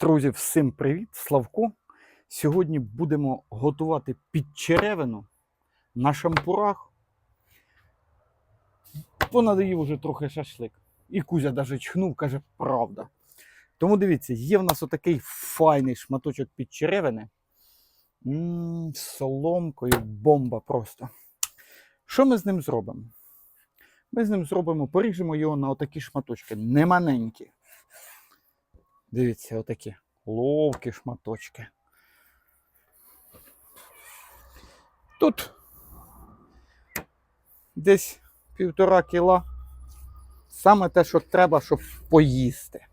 Друзі, всім привіт! Славко. Сьогодні будемо готувати підчеревину на шампурах. Понадоїв уже трохи шашлик. І Кузя навіть чхнув, каже, правда. Тому дивіться, є в нас отакий файний шматочок підчеревини. М, З соломкою бомба просто. Що ми з ним зробимо? Ми з ним зробимо, поріжемо його на отакі шматочки, не маленькі. Дивіться, отакі ловкі шматочки. Тут десь півтора кіла. Саме те, що треба, щоб поїсти.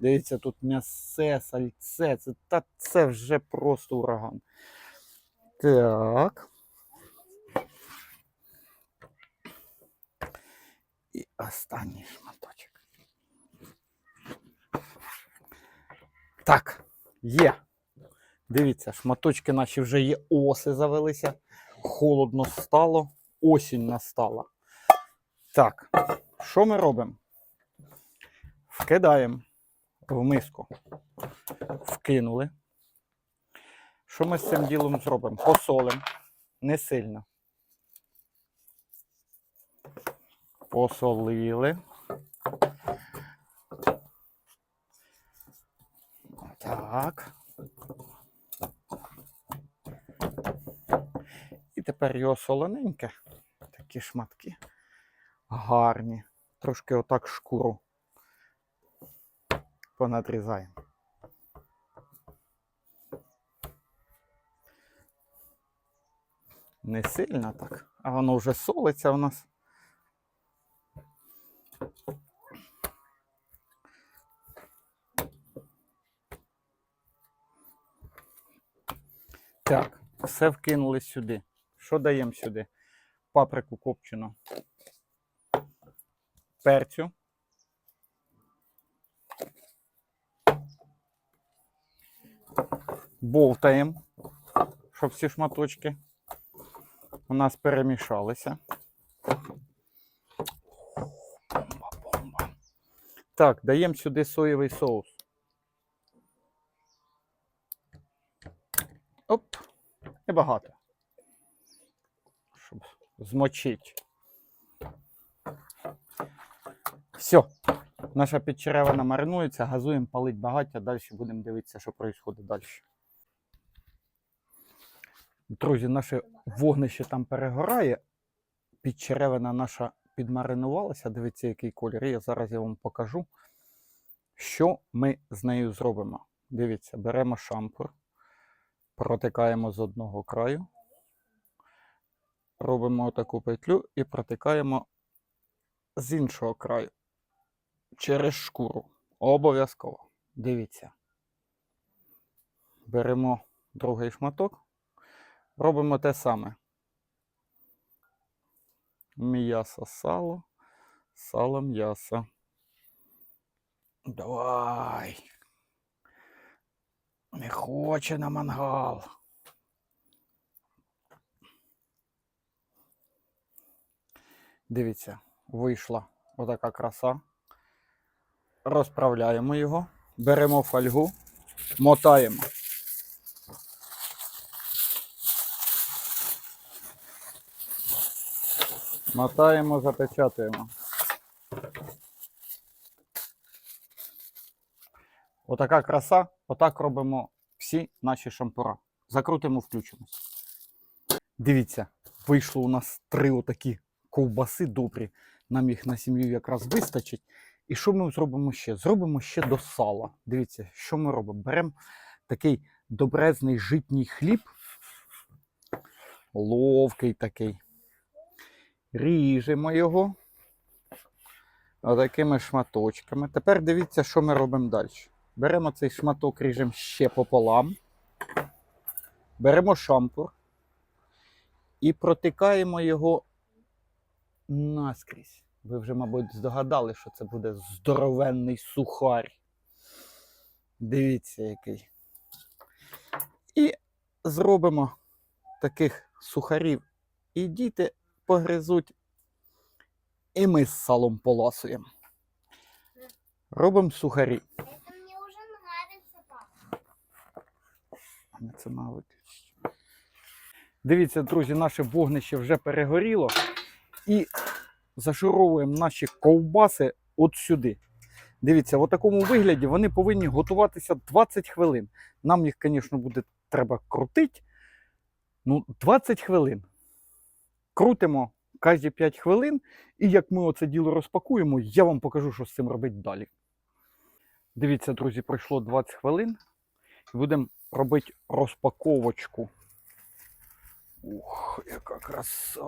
Дивіться, тут м'ясе, сальце, це, та це вже просто ураган. Так. І останній Так, є. Дивіться, шматочки наші вже є, оси завелися. Холодно стало, осінь настала. Так, що ми робимо? Вкидаємо в миску. Вкинули. Що ми з цим ділом зробимо? Посолимо. Не сильно. Посолили. Так. І тепер його солоненьке. Такі шматки. Гарні. Трошки отак шкуру понадрізаємо. Не сильно так, а воно вже солиться у нас. Так, все вкинули сюди. Що даємо сюди? Паприку копчену. Перцю. Бовтаємо, щоб всі шматочки у нас перемішалися. Так, даємо сюди соєвий соус. Небагато. Щоб змочити. Все. Наша підчеревина маринується, газуємо, палить багаття, далі будемо дивитися, що відбувається далі. Друзі, наше вогнище там перегорає. Підчеревина наша підмаринувалася. Дивіться, який колір. є. зараз я вам покажу, що ми з нею зробимо. Дивіться, беремо шампур, протикаємо з одного краю, робимо таку петлю і протикаємо з іншого краю через шкуру. Обов'язково. Дивіться. Беремо другий шматок. Робимо те саме. М'ясо, сало, сало, м'ясо. Давай. Не хоче на мангал. Дивіться, вийшла отака краса. Розправляємо його, беремо фольгу, мотаємо. Мотаємо, запечатуємо. Отака краса. Отак робимо всі наші шампура. Закрутимо, включимось. Дивіться, вийшло у нас три отакі ковбаси добрі. Нам їх на сім'ю якраз вистачить. І що ми зробимо ще? Зробимо ще до сала. Дивіться, що ми робимо? Беремо такий добрезний житній хліб, ловкий такий. Ріжемо його отакими шматочками. Тепер дивіться, що ми робимо далі. Беремо цей шматок, ріжемо ще пополам. Беремо шампур і протикаємо його наскрізь. Ви вже, мабуть, здогадали, що це буде здоровенний сухар. Дивіться, який. І зробимо таких сухарів. І діти погризуть. І ми з салом поласуємо. Робимо сухарі. Это мне уже нравится, А не це на. Дивіться, друзі, наше вогнище вже перегоріло. І зашуровуємо наші ковбаси от сюди. Дивіться, в такому вигляді вони повинні готуватися 20 хвилин. Нам їх, звісно, буде треба крутити. Ну, 20 хвилин. Крутимо кожні 5 хвилин, і як ми оце діло розпакуємо, я вам покажу, що з цим робити далі. Дивіться, друзі, пройшло 20 хвилин. Будемо робити розпаковочку. Ух, яка краса,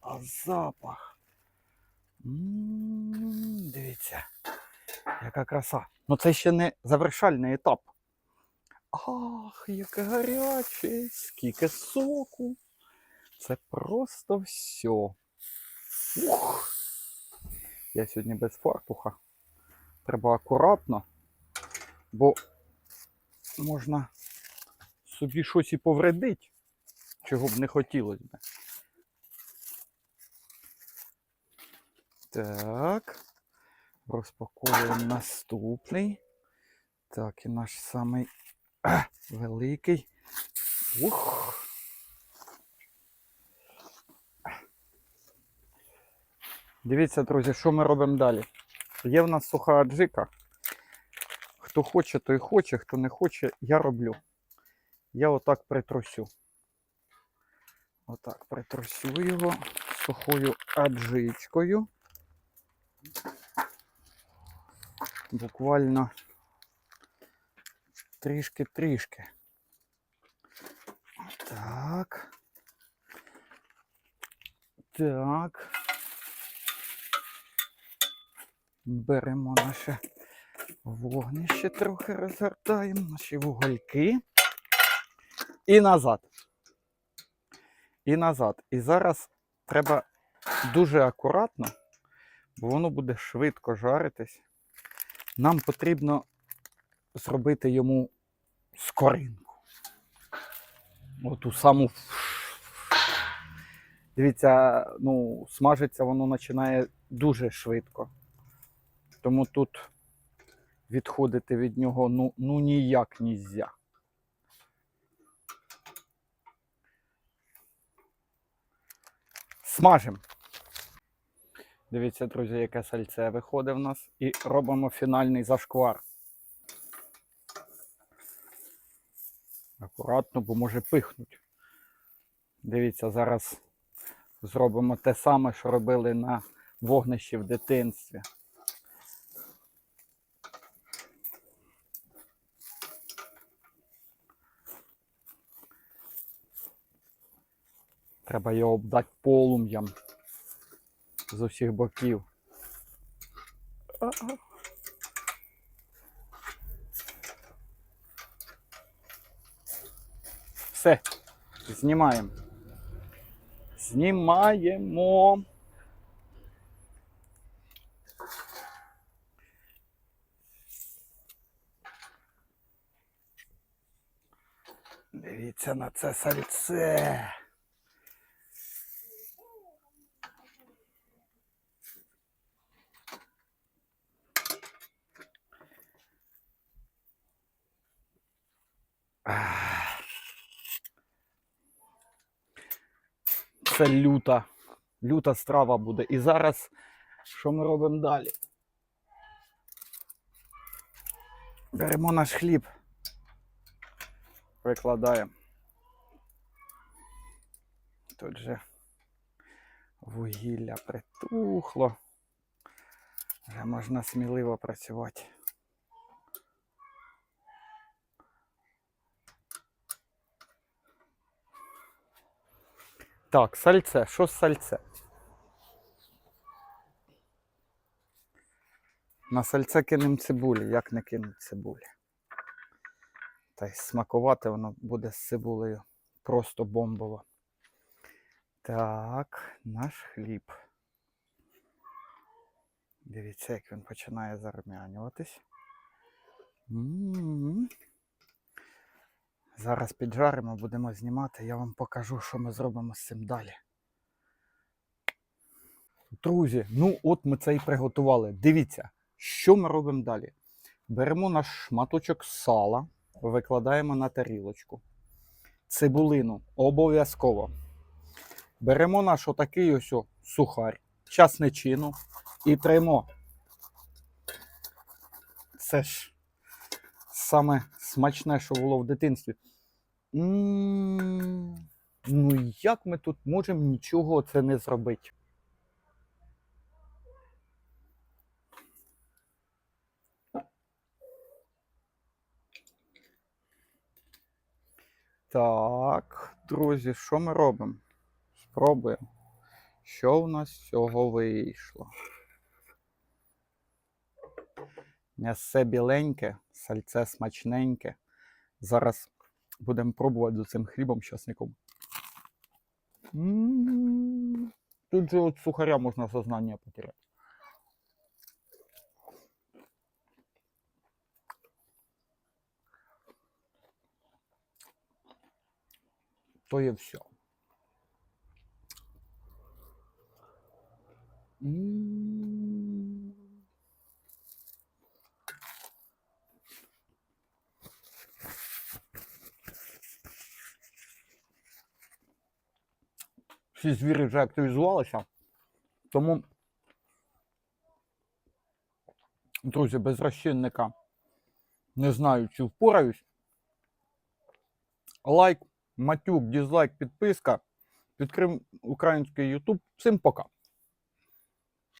а запах. М, Дивіться, яка краса. Ну це ще не завершальний етап. Ах, яке гаряче, скільки соку. Це просто все. Ух. Я сьогодні без фартуха. Треба акуратно, бо можна собі щось і повредити, чого б не хотілося б. Так. Розпаковуємо наступний. Так, і наш самий а, великий. Ух. Дивіться, друзі, що ми робимо далі. Є в нас суха аджика. Хто хоче, той хоче, хто не хоче, я роблю. Я отак притрусю. Отак притрусю його сухою аджичкою. Буквально трішки-трішки. Так. Так. Беремо наше вогнище, трохи розгортаємо, наші вугольки. І назад. І назад. І зараз треба дуже акуратно, бо воно буде швидко жаритись. Нам потрібно зробити йому скоринку. Оту саму. Дивіться, ну, смажиться воно починає дуже швидко. Тому тут відходити від нього ну, ну ніяк нельзя. Смажимо. Дивіться, друзі, яке сальце виходить в нас. І робимо фінальний зашквар. Акуратно, бо може пихнуть. Дивіться, зараз зробимо те саме, що робили на вогнищі в дитинстві. Треба його обдати полум'ям з усіх боків. Все, знімаємо. Знімаємо. Дивіться на це сальце. Це люта, люта страва буде. І зараз що ми робимо далі? Беремо наш хліб, викладаємо. Тут же вугілля притухло. Вже можна сміливо працювати. Так, сальце. Що сальце? На сальце кинемо цибулі, як не кинуть цибулі. Та й смакувати воно буде з цибулею. Просто бомбово. Так, наш хліб. Дивіться, як він починає зарум'янюватись. Зараз піджаримо, будемо знімати. Я вам покажу, що ми зробимо з цим далі. Друзі, ну от ми це і приготували. Дивіться, що ми робимо далі. Беремо наш шматочок сала, викладаємо на тарілочку. цибулину обов'язково. Беремо наш отакий ось о часничину і тримо. Це ж саме смачне, що було в дитинстві. Ну як ми тут можемо нічого це не зробити? Так, друзі, що ми робимо? Спробуємо. Що в нас з цього вийшло? М'ясе біленьке, сальце смачненьке. Зараз будемо пробувати з цим хлібом з часником. М, Тут же от сухаря можна сознання потеряти. То є все. Всі звірі вже активізувалися. Тому, друзі, без розчинника не знаю, чи впораюсь. Лайк, матюк, дізлайк, підписка. Підкрим український YouTube. Всім пока.